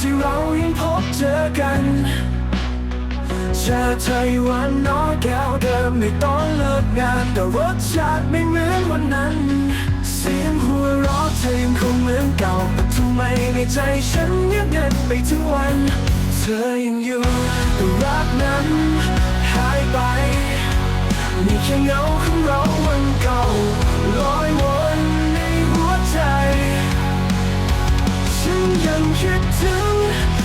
ที่เรายังพบเจอกันเจอเธออยู่วันน้อยแก้วเดิมในตอนเลิกงานแต่รสชาติไม่เหมือนวันนั้น เสียงหัวเราะเธอยังคงเหมือนเก่าแต่ทำไมในใจฉันเงียบเงันไปทั้งวัน เธอยังอยู่แต่รักนั้นหายไปมีแค่เงาของเราวันเก่า ถึง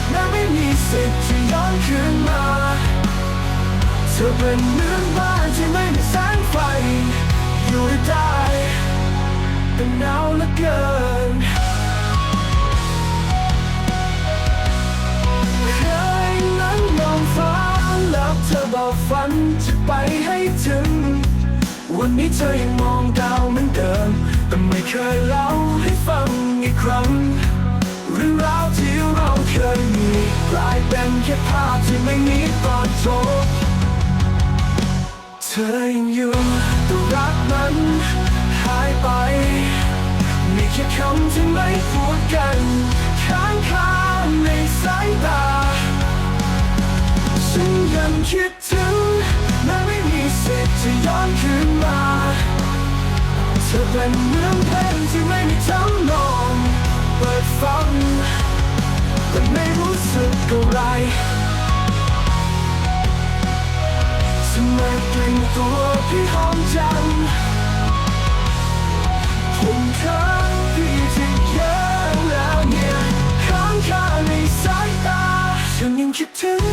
แม้ไม่มีสิทธิ์ที่ย้อนคืนมา เธอเป็นเหมือนบ้านที่ไม่มีแสงไฟ อยู่ได้แต่หนาวเหลือเกินเคยนั่งมองฟ้าแล้วเธอบอกฝันจะไปให้ถึง วันนี้เธอยังมองดาวเหมือนเดิม แต่ไม่เคยเล่าให้ฟังอีกครั้ง ยมีกลายเป็นแค่ภาพที่ไม่มีตอนจบเธอยังอยู่แต่รักมันหายไป มีแค่คำที่ไม่พูดกันค้างคาในสายตา ฉันยังคิดถึงแม้ไม่มีสิทธิ์จะย้อนคืนมาเธอเป็นเหมือนเพลงที่ไม่มีทำนองเปิดฟัง ทำไมกลิ่นตัวพี่หอมจังผมเคินพี่ที่เยอะแล้วเนี่ยค้างคาในสายตา ฉันยังคิดถึง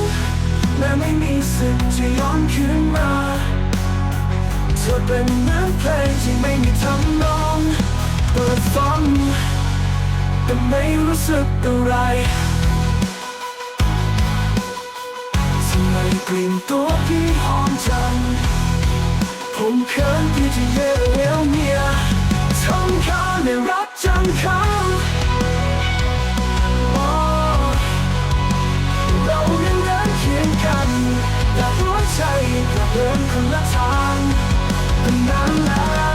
แม้ไม่มีสิทธิ์จะย้อนคืนมา เธอเป็นเหมือนเพลงที่ไม่มีทำนองเปิดฟังแต่ไม่รู้สึกอะไร คนละทางตั้งนานแล้ว